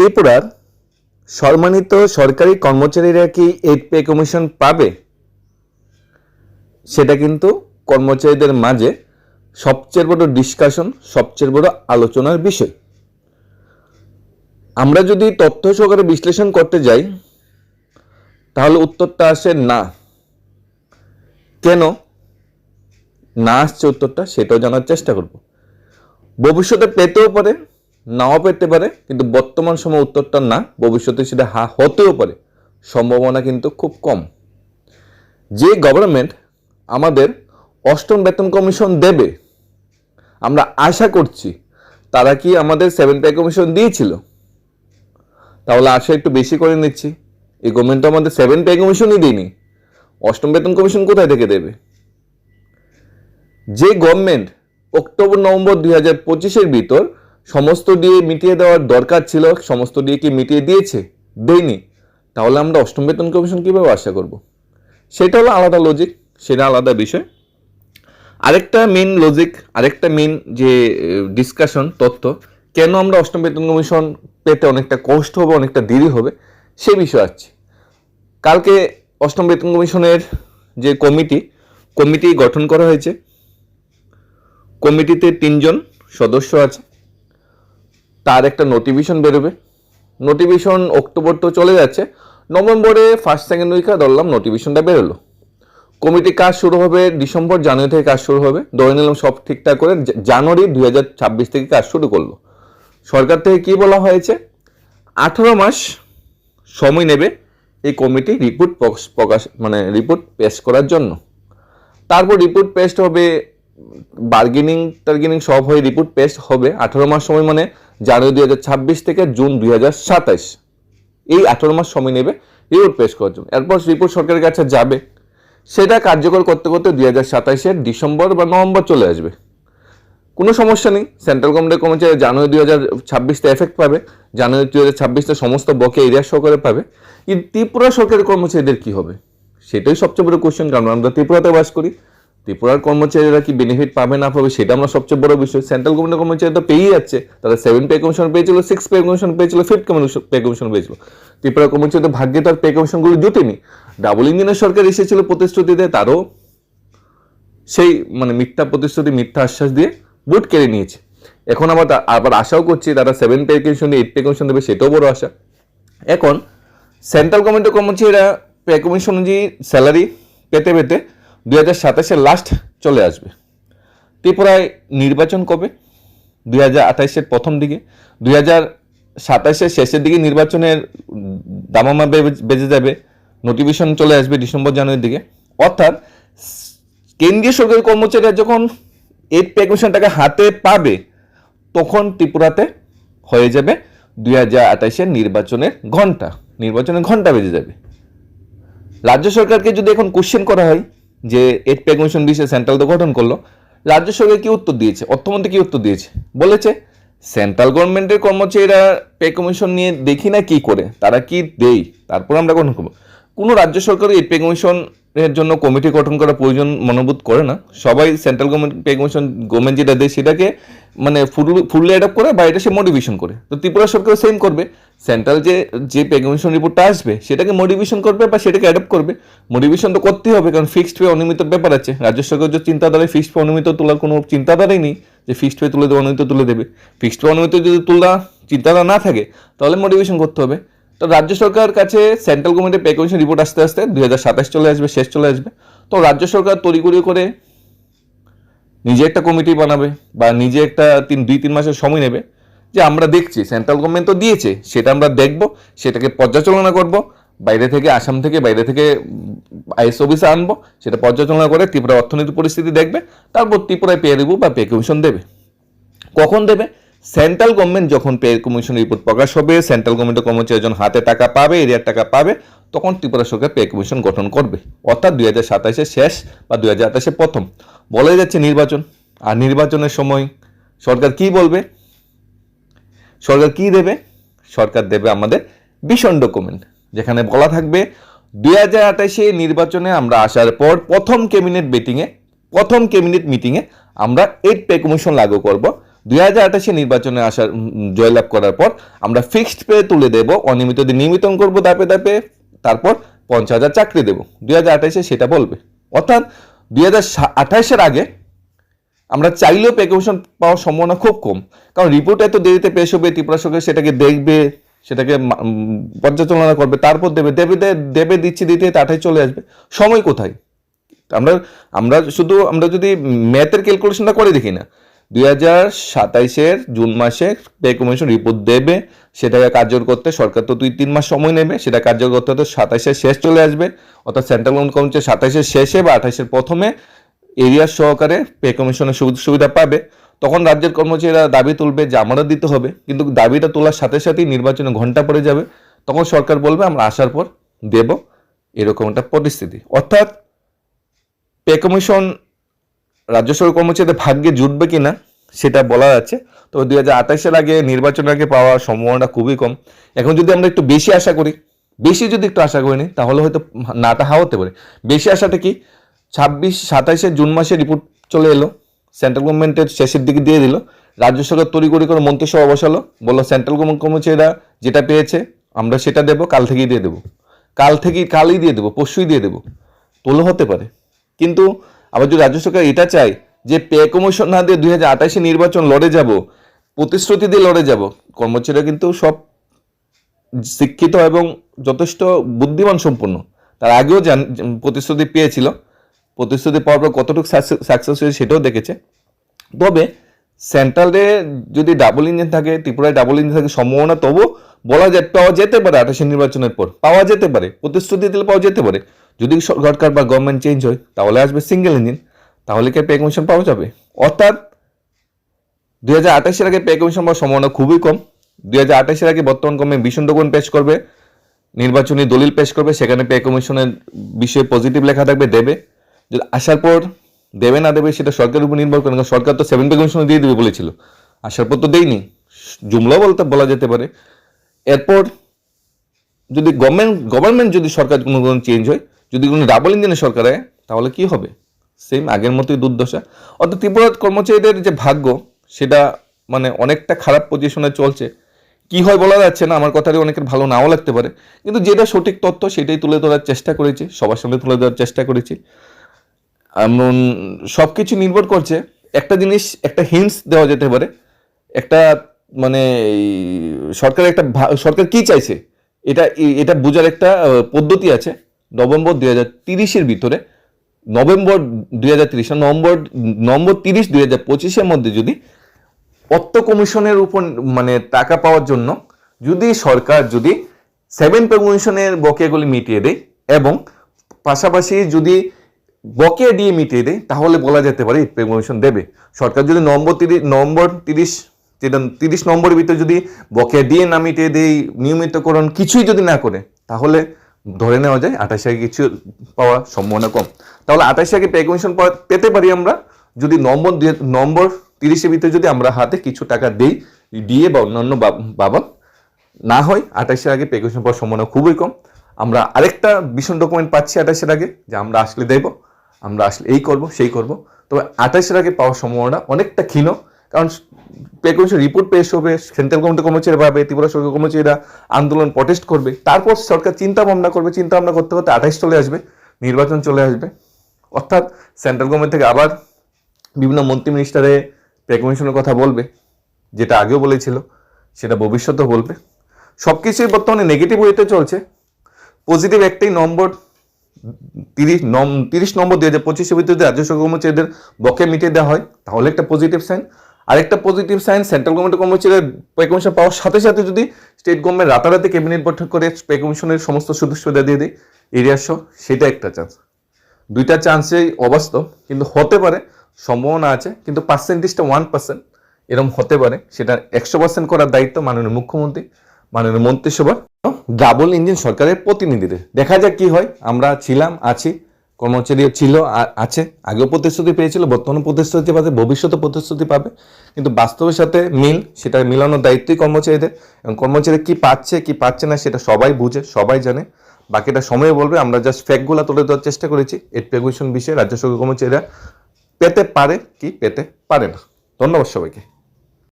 ত্রিপুরার সম্মানিত সরকারি কর্মচারীরা কি এইট পে কমিশন পাবে? সেটা কিন্তু কর্মচারীদের মাঝে সবচেয়ে বড় ডিসকাশন সবচেয়ে বড় আলোচনার বিষয়। আমরা যদি তথ্য সহকারে বিশ্লেষণ করতে যাই, তাহলে উত্তরটা আসে না। কেন? না আসছে উত্তরটা, সেটাও জানার চেষ্টা করব। ভবিষ্যতে পেতেও পারে নাও পেতে পারে, কিন্তু বর্তমান সময় উত্তরটা না, ভবিষ্যতে সেটা হা, হতেও পারে। সম্ভাবনা কিন্তু খুব কম। যে গভর্নমেন্ট আমাদের অষ্টম বেতন কমিশন দেবে, আমরা আশা করছি তারা কি আমাদের সেভেন পে কমিশন দিয়েছিল? তাহলে আশা একটু বেশি করে নিচ্ছি। এই গভর্নমেন্ট আমাদের সেভেন পে কমিশনই দিইনি অষ্টম বেতন কমিশন কোথায় থেকে দেবে? যে গভর্নমেন্ট অক্টোবর নভেম্বর দুই হাজার পঁচিশের ভিতর সমস্ত দিয়ে মিটিয়ে দেওয়ার দরকার ছিল, সমস্ত দিয়ে কি মিটিয়ে দিয়েছে, দেয়নি। তাহলে আমরা অষ্টম বেতন কমিশন কীভাবে আশা করব? সেটা হলো আলাদা লজিক সেটা আলাদা বিষয়। আরেকটা মেন লজিক আরেকটা মেন যে ডিসকাশন তথ্য, কেন আমরা অষ্টম বেতন কমিশন পেতে অনেকটা কষ্ট হবে, অনেকটা দেরি হবে, সে বিষয় আসছি। কালকে অষ্টম বেতন কমিশনের যে কমিটি কমিটি গঠন করা হয়েছে। কমিটিতে তিনজন সদস্য আছে। তার একটা নোটিফিকেশন বেরোবে। নোটিফিকেশন অক্টোবর তো চলে যাচ্ছে। নভেম্বরে ফার্স্ট সেকেন্ড উইকে ধরলাম নোটিফিকেশনটা বেরোলো। কমিটি কাজ শুরু হবে ডিসেম্বর, জানুয়ারি থেকে কাজ শুরু হবে। ধরে নিলাম সব ঠিকঠাক করে জানুয়ারি দুই হাজার ছাব্বিশ থেকে কাজ শুরু করল। সরকার থেকে কি বলা হয়েছে? আঠেরো মাস সময় নেবে এই কমিটি রিপোর্ট প্রকাশ মানে রিপোর্ট পেশ করার জন্য। তারপর রিপোর্ট পেস্ট হবে বার্গেনিং টার্গেনিং সব হয়ে রিপোর্ট পেস্ট হবে। আঠারো মাস সময় মানে জানুয়ারি দুই হাজার ছাব্বিশ থেকে জুন দুই হাজার সাতাইশ। এই আঠারো মাস সময় নেবে রিপোর্ট পেশ করার জন্য। এরপর রিপোর্ট সরকারের কাছে যাবে। সেটা কার্যকর করতে করতে দুই হাজার সাতাইশের ডিসেম্বর বা নভেম্বর চলে আসবে। কোনো সমস্যা নেই। সেন্ট্রাল গভর্নমেন্টের কর্মচারী জানুয়ারি দুই হাজার ছাব্বিশতে এফেক্ট পাবে। জানুয়ারি দুই হাজার ছাব্বিশতে সমস্ত বকে এরিয়া সহকারে পাবে। কিন্তু ত্রিপুরা সরকারের কর্মচারীদের কি হবে? সেটাই সবচেয়ে বড় কোশ্চেন কারণ আমরা ত্রিপুরাতে বাস করি। ত্রিপুরার কর্মচারীরা কি বেনিফিট পাবে না পাবে সেটা আমরা সবচেয়ে বড় বিষয়। সেন্ট্রাল গভর্নমেন্টের কর্মচারী তো পেয়েই যাচ্ছে। তারা সেভেন পে কমিশন পেয়েছিল সিক্স পে কমিশন পেয়েছিল ফিফথ পে কমিশন পেয়েছিল। ত্রিপুরা কর্মচারী তো ভাগ্যে তার পে কমিশনগুলো জুটেনি। ডাবল ইঞ্জিনের সরকার এসেছিল প্রতিশ্রুতি প্রতিশ্রুতিতে, তারও সেই মানে মিথ্যা প্রতিশ্রুতি, মিথ্যা আশ্বাস দিয়ে বুট কেড়ে নিয়েছে। এখন আবার আবার আশাও করছি তারা সেভেন পে কমিশন দিয়ে এইট পে কমিশন দেবে, সেটাও বড় আশা। এখন সেন্ট্রাল গভর্নমেন্টের কর্মচারীরা পে কমিশন অনুযায়ী স্যালারি পেতে পেতে দুই হাজার লাস্ট চলে আসবে। ত্রিপুরায় নির্বাচন কবে? দুই হাজার আঠাইশের প্রথম দিকে। দুই হাজার সাতাশের শেষের দিকে নির্বাচনের দামামা বেজে যাবে। নোটিফিকেশন চলে আসবে ডিসেম্বর জানুয়ারির দিকে। অর্থাৎ কেন্দ্রীয় সরকারি কর্মচারীরা যখন এইট পে হাতে পাবে, তখন ত্রিপুরাতে হয়ে যাবে দুই হাজার আঠাইশের নির্বাচনের ঘণ্টা নির্বাচনের ঘণ্টা বেজে যাবে। রাজ্য সরকারকে যদি এখন কোশ্চেন করা হয় যে এড পে কমিশন দিয়েছে সেন্ট্রাল তো গঠন করল, রাজ্য সরকার কি উত্তর দিয়েছে? অর্থমন্ত্রী কি উত্তর দিয়েছে? বলেছে সেন্ট্রাল গভর্নমেন্টের কর্মচারীরা পে কমিশন নিয়ে দেখি না কি করে, তারা কি দেই? তারপর আমরা গঠন করব। কোনো রাজ্য সরকারই এড পে কমিশনের জন্য কমিটি গঠন করা প্রয়োজন মনোবোধ করে না। সবাই central government pay commission government যেটা দেয় সেটাকে মানে ফুল ফুললি অ্যাডাপ্ট করে বা এটা সে মোটিভেশন করে। তো ত্রিপুরা সরকার সেম করবে। সেন্ট্রাল যে যে পে কমিশন রিপোর্টটা আসবে, সেটাকে মোটিভেশন করবে বা সেটাকে অ্যাডাপ্ট করবে। মোটিভেশন তো করতেই হবে, কারণ ফিক্সড পে অনিয়মিত ব্যাপার আছে। রাজ্য সরকার যে চিন্তাধারায় ফিক্সড পে অনিয়মিত তোলার কোনো চিন্তাধারাই নেই, যে ফিক্সড পে তুলে দেবে, অনিয়মিত তুলে দেবে। ফিক্সড পে অনিয়মিত যদি তোলা চিন্তাধারা না থাকে, তাহলে মোটিভেশন করতে হবে। তো রাজ্য সরকার কাছে সেন্ট্রাল গভর্নমেন্টের পে কমিশন রিপোর্ট আসতে আসতে দুই হাজার সাতাশ চলে আসবে, শেষ চলে আসবে। তো রাজ্য সরকার তড়িঘড়ি করে নিজে একটা কমিটি বানাবে বা নিজে একটা তিন, দুই, তিন মাসের সময় নেবে যে আমরা দেখছি সেন্ট্রাল গভর্নমেন্ট তো দিয়েছে, সেটা আমরা দেখব, সেটাকে পর্যালোচনা করব, বাইরে থেকে আসাম থেকে, বাইরে থেকে আইএস অফিসে আনব, সেটা পর্যালোচনা করে ত্রিপুরা অর্থনৈতিক পরিস্থিতি দেখবে, তারপর ত্রিপুরায় পে রিভিউ বা পে কমিশন দেবে। কখন দেবে? সেন্ট্রাল গভর্নমেন্ট যখন পে কমিশন রিপোর্ট প্রকাশ হবে, সেন্ট্রাল গভর্নমেন্টের কর্মচারী যখন হাতে টাকা পাবে, এরিয়ার টাকা পাবে, তখন ত্রিপুরা সরকার পে কমিশন গঠন করবে। অর্থাৎ দুই হাজার সাতাশের শেষ বা দুই হাজার আঠাশের প্রথম। বলাই যাচ্ছে নির্বাচন। আর নির্বাচনের সময় সরকার কি বলবে? সরকার কি দেবে? সরকার দেবে আমাদের ভীষণ ডকুমেন্ট যেখানে বলা থাকবে দুই হাজার আঠাশে নির্বাচনে আমরা আসার পর প্রথম ক্যাবিনেট মিটিংয়ে প্রথম ক্যাবিনেট মিটিংয়ে আমরা এইট পে কমিশন লাগু করব। দুই আঠাশে নির্বাচনে আসার জয়লাভ করার পর আমরা ফিক্সড পে তুলে দেব অনিয়মিতদের নিয়মিতন করব দাপে দাপে তারপর পঞ্চাশ হাজার চাকরি দেবো। দুই হাজার আঠাশে সেটা বলবে। অর্থাৎ দুই হাজার আঠাশের আগে আমরা চাইলেও পে কমিশন পাওয়ার সম্ভাবনা খুব কম। কারণ রিপোর্ট এত দেরিতে পেশ হবে, ত্রিপুরা সরকার সেটাকে দেখবে, সেটাকে পর্যালোচনা করবে, তারপর দেবে দেবে দেবে, দিচ্ছে, দিতে তাঠাই চলে আসবে। সময় কোথায়? আমরা আমরা শুধু, আমরা যদি ম্যাথের ক্যালকুলেশনটা করে দেখি না দুই হাজার সাতাইশের জুন মাসে পে কমিশন রিপোর্ট দেবে। সেটাকে কার্যকর করতে সরকার তো দুই তিন মাস সময় নেবে। সেটা কার্যকর করতে হতে সাতাইশের শেষ চলে আসবে। অর্থাৎ সেন্ট্রাল গভর্নমেন্ট কমিশন সাতাইশের শেষে বা আঠাইশের প্রথমে এরিয়ার সহকারে পে কমিশনের সুবিধা পাবে। তখন রাজ্যের কর্মচারীরা দাবি তুলবে যে আমারও দিতে হবে। কিন্তু দাবিটা তোলার সাথে সাথেই নির্বাচনে ঘণ্টা পড়ে যাবে। তখন সরকার বলবে, আমরা আসার পর দেব। এরকম একটা পরিস্থিতি। অর্থাৎ পে কমিশন রাজ্য সরকার কর্মচারীদের ভাগ্যে জুটবে কিনা সেটা বলা যাচ্ছে তো দুই হাজার আঠাশের আগে নির্বাচনের আগে পাওয়ার সম্ভাবনা খুবই কম। এখন যদি আমরা একটু বেশি আশা করি, বেশি যদি একটু আশা করি তাহলে হয়তো নাটা হা হতে পারে। বেশি আশাটা কি? ছাব্বিশ, সাতাইশে জুন মাসে রিপোর্ট চলে এলো সেন্ট্রাল গভর্নমেন্টের শেষের দিকে দিয়ে দিল। রাজ্য সরকার তড়িগড়ি করে মন্ত্রিসভা বসালো, বলল সেন্ট্রাল গভর্নমেন্ট কর্মচারীরা যেটা পেয়েছে আমরা সেটা দেবো, কাল থেকেই দিয়ে দেবো। কাল থেকেই, কালই দিয়ে দেবো, পরশুই দিয়ে দেবো। তোলো হতে পারে। কিন্তু আবার যদি রাজ্য সরকার এটা চায় যে পে কমিশন না দিয়ে দুই হাজার আঠাশে নির্বাচন লড়ে যাব, প্রতিশ্রুতি দিয়ে লড়ে যাব, কর্মচারীরা কিন্তু সব শিক্ষিত এবং যথেষ্ট বুদ্ধিমান সম্পন্ন। তার আগেও জান প্রতিশ্রুতি পেয়েছিল। প্রতিশ্রুতি পাওয়ার পর কতটুকু সাকসেস হয়েছে সেটাও দেখেছে। তবে সেন্ট্রালে যদি ডাবল ইঞ্জিন থাকে, ত্রিপুরায় ডাবল ইঞ্জিন থাকে সম্ভাবনা তবু বলা যায়, পাওয়া যেতে পারে আঠাশে নির্বাচনের পর, পাওয়া যেতে পারে, প্রতিশ্রুতি দিলে পাওয়া যেতে পারে। যদি সরকার বা গভর্নমেন্ট চেঞ্জ হয়, তাহলে আসবে সিঙ্গেল ইঞ্জিন তাহলে কি পে কমিশন পাওয়া যাবে? অর্থাৎ দুই হাজার আঠাশের আগে পে কমিশন পাওয়ার সম্ভাবনা খুবই কম। দুই হাজার আঠাশের আগে বর্তমান কমে ডকুমেন্ট পেশ করবে, নির্বাচনী দলিল পেশ করবে, সেখানে পে কমিশনের বিষয়ে পজিটিভ লেখা থাকবে, দেবে। যদি আসার পর দেবে না দেবে, সেটা সরকারের উপর নির্ভর করে সরকার তো সেভেন পে কমিশনে দিয়ে দেবে বলেছিল। আসার পর তো দেয়নি। জুমলাও বলতে বলা যেতে পারে। এরপর যদি গভর্নমেন্ট গভর্নমেন্ট যদি সরকার কোনো কোনো চেঞ্জ হয় যদি কোনো ডাবল ইঞ্জিনের সরকার হয় তাহলে কি হবে? সেম আগের মতোই দুর্দশা। অর্থাৎ ত্রিপুরার কর্মচারীদের যে ভাগ্য, সেটা মানে অনেকটা খারাপ পজিশনে চলছে। কি হয় বলা যাচ্ছে না, আমার কথাটি অনেকের ভালো নাও লাগতে পারে। কিন্তু যেটা সঠিক তথ্য, সেটাই তুলে ধরার চেষ্টা করেছি, সবার সামনে তুলে ধরার চেষ্টা করেছি। এমন সব কিছু নির্ভর করছে, একটা জিনিস, একটা হিন্টস দেওয়া যেতে পারে। একটা মানে সরকার একটা সরকার কি চাইছে? এটা এটা বোঝার একটা পদ্ধতি আছে। নভেম্বর দুই হাজার তিরিশের ভিতরে, নভেম্বর দুই হাজার তিরিশ নভেম্বর নভেম্বর তিরিশ দুই হাজার পঁচিশের মধ্যে যদি অর্থ কমিশনের উপর মানে টাকা পাওয়ার জন্য যদি সরকার যদি সেভেন পে কমিশনের বকেয়াগুলি মিটিয়ে দেয় এবং পাশাপাশি যদি বকেয়া দিয়ে মিটিয়ে দেয়, তাহলে বলা যেতে পারে পে কমিশন দেবে। সরকার যদি নভেম্বর তিরিশ নভেম্বর তিরিশ, যেটা তিরিশ নম্বরের ভিতরে যদি বকেয়া দিয়ে না মিটিয়ে দেয়, নিয়মিতকরণ কিছুই যদি না করে, তাহলে ধরে নেওয়া যায়, আঠাশ আগে কিছু পাওয়ার সম্ভাবনা কম। তাহলে আঠাশ আগে পে কমিশন পাওয়া- পেতে পারি আমরা যদি নম্বর নম্বর তিরিশের ভিতরে যদি আমরা হাতে কিছু টাকা দেই, দিয়ে বা অন্যান্য বা- বাবা না হয় আঠাশের আগে পে কমিশন পাওয়ার সম্ভাবনা খুবই কম। আমরা আরেকটা ভীষণ ডকুমেন্ট পাচ্ছি আঠাশের আগে, যে আমরা আসলে দেব, আমরা আসলে এই করব, সেই করব। তবে আঠাশের আগে পাওয়ার সম্ভাবনা অনেকটা ক্ষীণ। কারণ পে কমিশন রিপোর্ট পেশ হবে সেন্ট্রাল গভর্নমেন্ট কর্মচারী পাবে ত্রিপুরা সরকার কর্মচারীরা আন্দোলন প্রটেস্ট করবে। তারপর সরকার চিন্তা ভাবনা করবে, চিন্তা ভাবনা করতে করতে আঠাশ চলে আসবে, নির্বাচন চলে আসবে। অর্থাৎ সেন্ট্রাল গভর্নমেন্ট থেকে আবার বিভিন্ন মন্ত্রী মিনিস্টারে পে কমিশনের কথা বলবে, যেটা আগেও বলেছিল, সেটা ভবিষ্যতেও বলবে। সব কিছুই বর্তমানে নেগেটিভ ওয়েতে চলছে। পজিটিভ একটাই নম্বর, তিরিশ নম, তিরিশ নম্বর দুই হাজার পঁচিশের ভিতরে রাজ্য সরকার কর্মচারীদের বকে মিটিয়ে দেওয়া হয়, তাহলে একটা পজিটিভ সাইন আরেকটা পজিটিভ সাইন সেন্ট্রাল গভর্নমেন্ট কর্মচারীদের পে কমিশন পাওয়ার সাথে সাথে যদি স্টেট গভর্নমেন্ট রাতারাতি ক্যাবিনেট বৈঠক করে পে কমিশনের সমস্ত সুযোগ দিয়ে দেয় এরিয়া সহ, সেটা একটা চান্স দুইটা চান্সেই অবাস্তব, কিন্তু হতে পারে, সম্ভাবনা আছে, কিন্তু পার্সেন্টেজটা ওয়ান পার্সেন্ট এরকম হতে পারে, সেটা একশো পার্সেন্ট করার দায়িত্ব মাননীয় মুখ্যমন্ত্রী, মাননীয় মন্ত্রিসভা ডাবল ইঞ্জিন সরকারের প্রতিনিধিদের। দেখা যাক কি হয়, আমরা ছিলাম, আছি কর্মচারী ছিল, আ- আছে, আগেও প্রতিশ্রুতি পেয়েছিল বর্তমানে প্রতিশ্রুতি পাবে ভবিষ্যতে প্রতিশ্রুতি পাবে, কিন্তু বাস্তবের সাথে মিল সেটা মিলানোর দায়িত্বই কর্মচারীদের, এবং কর্মচারী কি পাচ্ছে কি পাচ্ছে না, সেটা সবাই বুঝে, সবাই জানে, বাকিটা সময় বলবে, আমরা জাস্ট ফ্যাক্টগুলো তুলে দেওয়ার চেষ্টা করেছি, এর পেগুশন বিষয়ে রাজ্য সরকার কর্মচারীরা পেতে পারে কি পেতে পারে না। ধন্যবাদ সবাইকে।